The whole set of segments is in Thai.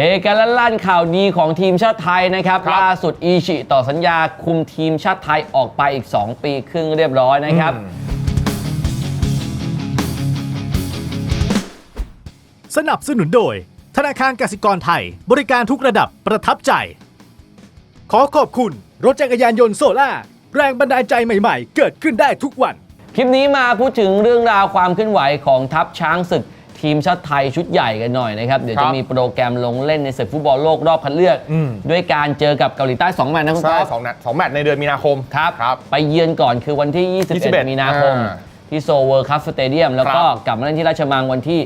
เฮกันและลั่นข่าวดีของทีมชาติไทยนะครับครับล่าสุดอีชิต่อสัญญาคุมทีมชาติไทยออกไปอีก 2 ปีครึ่งเรียบร้อยนะครับ สนับสนุนโดย ธนาคารกสิกรไทย บริการทุกระดับประทับใจ ขอขอบคุณ รถจักรยานยนต์โซล่า แรงบันดาลใจใหม่ๆ เกิดขึ้นได้ทุกวัน คลิปนี้มาพูดถึงเรื่องราวความเคลื่อนไหวของทัพช้างศึก ทีมชาติไทยชุดใหญ่กันหน่อยนะครับเดี๋ยวครัจะบมีโปรแกรมลงเล่นในศึกฟุตบอลโลกรอบคัดเลือก อืม ด้วยการเจอกับเกาหลีใต้2แมตช์นะคุณใช่ก๊อฟ สองนัดสองแมตช์ในเดือนมีนาคม ครับครับไปเยือนก่อนคือวันที่ 21 21มีนาคม อ่าที่โซเวิร์คัพสเตเดียม แล้วก็ครับกลับมาเล่นที่ราชมังวันที่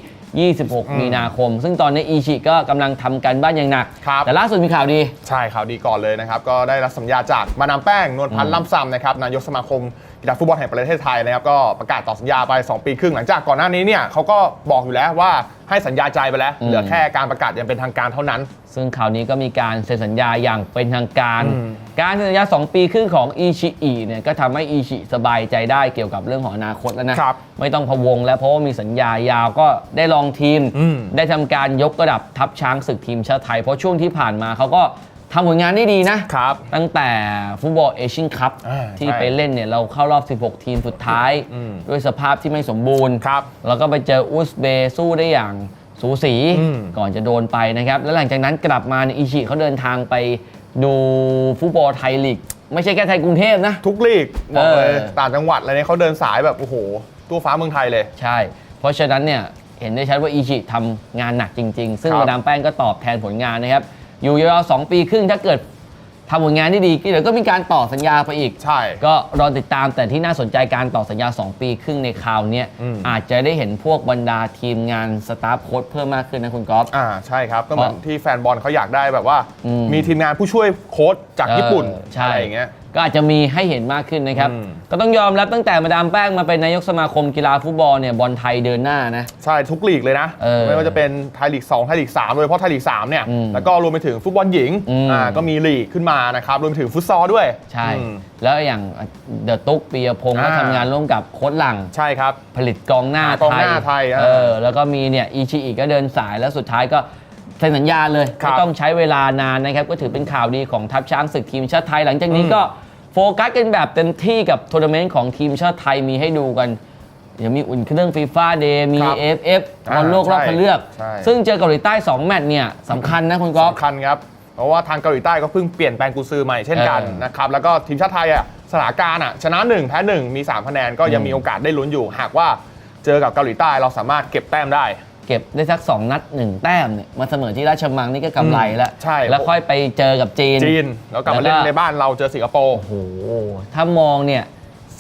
26อืมมีนาคม ซึ่งตอนนี้อีชิก็กำลังทำการบ้านอย่างหนัก ครับ แต่ล่าสุดมีข่าวดี ใช่ข่าวดีก่อนเลยนะครับ ก็ได้รับสัญญาจากมาดามแป้ง นวลพันธ์ล่ำซำนะครับนายกสมาคม กีฬาฟุตบอลแห่งประเทศไทยนะครับก็ประกาศต่อสัญญาไป 2 ปีครึ่งหลังจากก่อนหน้านี้เนี่ยเขาก็บอกอยู่แล้วว่าให้สัญญาใจไปแล้วอืมเหลือแค่การประกาศอย่างเป็นทางการเท่านั้น ซึ่งข่าวนี้ก็มีการเซ็นสัญญาอย่างเป็นทางการอืมการเซ็นสัญญา 2 ปีครึ่งของอีชิอิเนี่ยก็ทำให้อีชิสบายใจได้เกี่ยวกับเรื่องของอนาคตแล้วนะครับไม่ต้องพะวงแล้วเพราะว่ามีสัญญายาวก็ได้ลองทีมอืมได้ทำการยกระดับทัพช้างศึกทีมชาติไทย เพราะช่วงที่ผ่านมาเขาก็ ทำผลงานได้ดีนะครับ ตั้งแต่ฟุตบอลเอเชียนคัพอ่าที่ใช่ไปเล่นเนี่ยเราเข้ารอบ 16 ทีมสุดท้าย อืมด้วยสภาพที่ไม่สมบูรณ์ ครับแล้วก็ไปเจออุซเบย์สู้ได้อย่างสูสี อืม ก่อนจะโดนไปนะครับ แล้วหลังจากนั้นกลับมาในยอิชิเขาเดินทางไปดูฟุตบอลไทยลีก ไม่ใช่แค่ไทยกรุงเทพนะ ทุกลีกบอกเลยเออ ต่างจังหวัดอะไรเนี่ยเขาเดินสายแบบโอ้โหตู้ฟ้าเมืองไทยเลย ใช่ เพราะฉะนั้นเนี่ยเห็นได้ชัดว่าอิชิทำงานหนักจริง ๆ ซึ่งครับ มาดามแป้งก็ตอบแทนผลงานนะครับ อยู่ยาวๆสองปีครึ่งถ้าเกิดทำผลงานได้ดีเดี๋ยวก็มีการต่อสัญญาไปอีก ใช่ ก็รอติดตามแต่ที่น่าสนใจการต่อสัญญา 2 ปีครึ่งในคราวเนี้ยอืม อาจจะได้เห็นพวกบรรดาทีมงานสตาฟโค้ชเพิ่มมากขึ้นนะคุณก๊อฟ อ่าใช่ครับ ก็เหมือนเพราะที่แฟนบอลเขาอยากได้แบบว่า อืมมีทีมงานผู้ช่วยโค้ชจากญี่ปุ่นเออใช่ อะไรอย่างเงี้ย ก็อาจจะมีให้เห็นมากขึ้นนะครับ อืม ก็ต้องยอมรับตั้งแต่มาดามแป้งมาเป็นนายกสมาคมกีฬาฟุตบอลเนี่ยบอลไทยเดินหน้านะ ใช่ทุกลีกเลยนะ เออไม่ว่าจะเป็นไทยลีก2ไทยลีก3โดยเฉพาะไทยลีก3เนี่ยอืมแล้วก็รวมไปถึงฟุตบอลหญิงอืมอ่าก็มีลีกขึ้นมานะครับรวมไปถึงฟุตซอลด้วยใช่ อืม แล้วอย่างเดอะตุ๊กปียพงศ์ก็อ่า ทำงานร่วมกับโค้ชหลัง ใช่ครับ ผลิตกองหน้าอ่ากองหน้าไทยอ่า เออแล้วก็มีเนี่ยอีชีอีก็เดินสายแล้วสุดท้ายก็เซ็นสัญญาเลยครับไม่ต้องใช้เวลานานนะครับ ก็ถือเป็นข่าวดีของทัพช้างศึกทีมชาติไทย หลังจากนี้อืมก็โฟกัสกันแบบเต็มที่กับทัวร์นาเมนต์ของทีมชาติไทยมีให้ดูกัน เดี๋ยวมีอุ่นเครื่องฟีฟ่าเดย์มี ครับ AFF บอลโลกรอบใช่คัดเลือก ใช่ ซึ่งเจอเกาหลีใต้ 2 แมตช์เนี่ยสำคัญนะคุณก๊อฟ สำคัญครับ เพราะว่าทางเกาหลีใต้ก็เพิ่งเปลี่ยนแปลงกุซือใหม่เช่นกันเออ นะครับ แล้วก็ทีมชาติไทยอะสถานการณ์อะชนะ 1 แพ้ 1 มี 3 คะแนนก็ยังอืมมีโอกาสได้ลุ้นอยู่ หากว่าเจอกับเกาหลีใต้เราสามารถเก็บแต้มได้เก็บได้สัก 2 นัด 1 แต้มเนี่ยมาเสมอที่ราชมังนี่ก็กำไรแล้วใช่ แล้วค่อยไปเจอกับจีนจีน แล้วกลับมาแล้วก็เล่นในบ้านเราเจอสิงคโปร์โอ้โหถ้ามองเนี่ย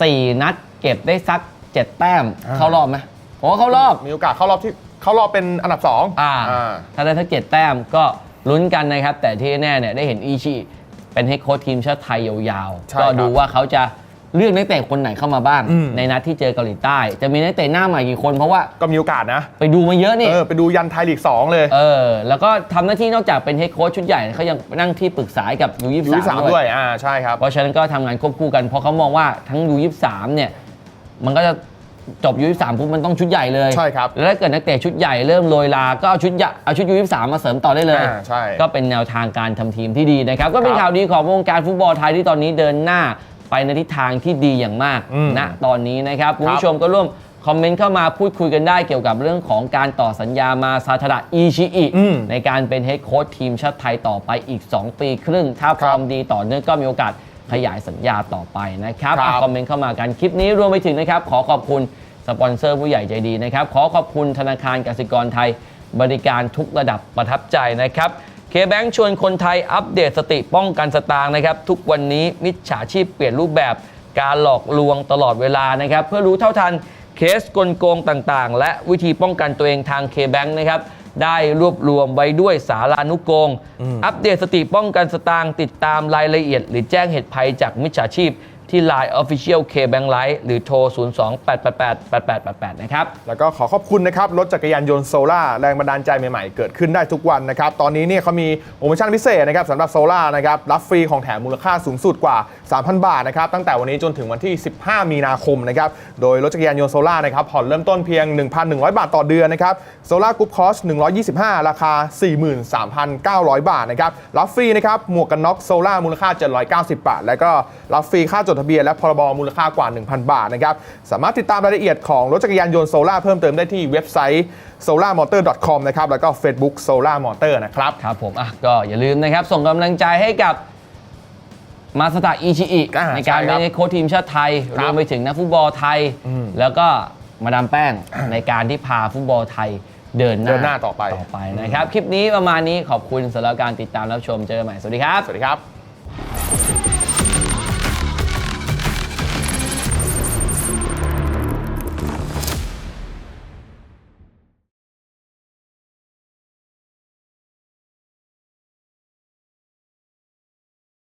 สี่นัดเก็บได้สัก 7 แต้มอ่าเข้ารอบไหมผมว่าเข้ารอบมีโอกาสเข้ารอบที่เข้ารอบเป็นอันดับ2อ่าถ้าได้สักเจ็ดแต้มก็ลุ้นกันนะครับ แต่ที่แน่เนี่ยได้เห็นอีชิเป็นเฮดโค้ชทีมชาติไทยยาวใช่ๆก็ครับดูว่าเขาจะ เลือกนักเตะคนไหนเข้ามาบ้าง อืม ในนัดที่เจอเกาหลีใต้ จะมีนักเตะหน้าใหม่กี่คนเพราะว่าก็มีโอกาสนะ ไปดูมาเยอะนี่ เออ ไปดูยันไทยลีก 2 เลย เออ แล้วก็ทำหน้าที่นอกจากเป็นเฮดโค้ชชุดใหญ่เขายังนั่งที่ปรึกษากับยูยี่ยูที่สาสามมด้วย อ่า ใช่ครับ เพราะฉะนั้นก็ทำงานควบคู่กัน เพราะเขามองว่าทั้งยูยี่สามเนี่ย มันก็จะจบยูยี่สามปุ๊บมันต้องชุดใหญ่เลยใช่ครับแล้วถ้าเกิดนักเตะชุดใหญ่เริ่มโรยลา ก็เอาชุดใหญ่เอาชุดยูยี่สามมาเสริมต่อได้เลย อ่าใช่ก็เป็นแนวทางการทำทีมที่ดีนะครับ ก็เป็นครับ ข่าวดีของวงการฟุตบอลไทยที่ตอนนี้เดินหน้า ไปในทิศทางที่ดีอย่างมากอืมณตอนนี้นะครับคุณครับผู้ชมก็ร่วมคอมเมนต์เข้ามาพูดคุยกันได้เกี่ยวกับเรื่องของการต่อสัญญามาซาทาระอีชิอิอืมในการเป็นเฮดโค้ชทีมชาติไทยต่อไปอีก 2 ปีครึ่ง ถ้าฟอร์มดีต่อเนื่องก็มีโอกาสขยายสัญญาต่อไปนะครับครับอะคอมเมนต์เข้ามากันคลิปนี้รวมไปถึงนะครับ ขอขอบคุณสปอนเซอร์ผู้ใหญ่ใจดีนะครับ ขอขอบคุณธนาคารกสิกรไทย บริการทุกระดับประทับใจนะครับ เคแบงชวนคนไทยอัปเดตสติป้องกันสตางค์นะครับ ทุกวันนี้มิจฉาชีพเปลี่ยนรูปแบบการหลอกลวงตลอดเวลานะครับ เพื่อรู้เท่าทันเคสกลโกงต่างๆ และวิธีป้องกันตัวเองทางเคแบงนะครับ ได้รวบรวมไว้ด้วยสารานุกง อัปเดตสติป้องกันสตางค์ติดตามรายละเอียด หรือแจ้งเหตุภัยจากมิจฉาชีพ ที่ Line Official K Bank Light หรือโทร 028888888 นะครับ แล้วก็ขอขอบคุณนะครับ รถจักรยานยนต์โซล่าแรงบันดาลใจใหม่ๆ เกิดขึ้นได้ทุกวันนะครับ ตอนนี้เนี่ยเขามีโปรโมชั่นพิเศษนะครับสำหรับโซล่านะครับ รับฟรีของแถมมูลค่าสูงสุดกว่า 3,000 บาทนะครับ ตั้งแต่วันนี้จนถึงวันที่ 15 มีนาคมนะครับ โดยรถจักรยานยนต์โซล่านะครับผ่อนเริ่มต้นเพียง 1,100 บาทต่อเดือนนะครับโซล่ากรุ๊ปคอส125 ราคา 43,900 บาทนะครับรับฟรีนะครับหมวกกันน็อกโซล่ามูลค่า790 บาท แล้วก็รับฟรีค่าจดทะเบียนและพรบมูลค่ากว่า 1,000 บาทนะครับสามารถติดตามรายละเอียดของรถจักรยานยนต์โซล่าเพิ่มเติมได้ที่เว็บไซต์ solarmotor.com นะครับแล้วก็ Facebook Solar Motor นะครับครับผมอะก็อย่าลืมนะครับส่งกำลังใจให้กับมาสตาอิชิอิอ่าในการใช่ครัเป็บนโค้ชทีมชาติไทยครับรวมไปถึงนักฟุตบอลไทย แล้วก็มาดามแป้งในการที่พาฟุตบอลไทยเดินหน้าเดินหน้าต่อไปต่อไปนะครับ คลิปนี้ประมาณนี้ขอบคุณสำหรับการติดตามรับชมเจอกันใหม่ สวัสดีครับ สวัสดีครับ